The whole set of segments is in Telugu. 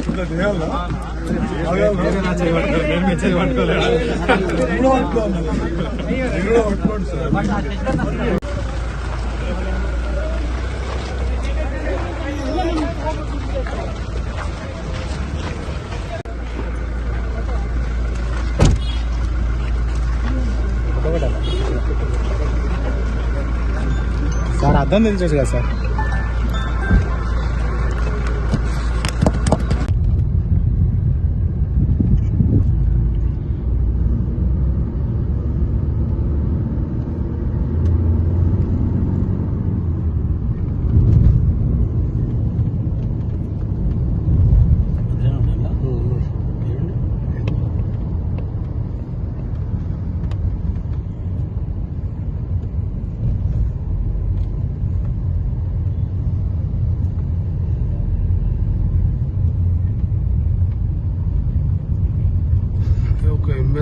ఇట్లా చేయాలా ఎప్పుడో సార్. అర్థం తెలుసు కదా సార్?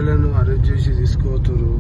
పిల్లలను ఎమ్మెల్యేను అరెస్ట్ చేసి తీసుకుపోతారు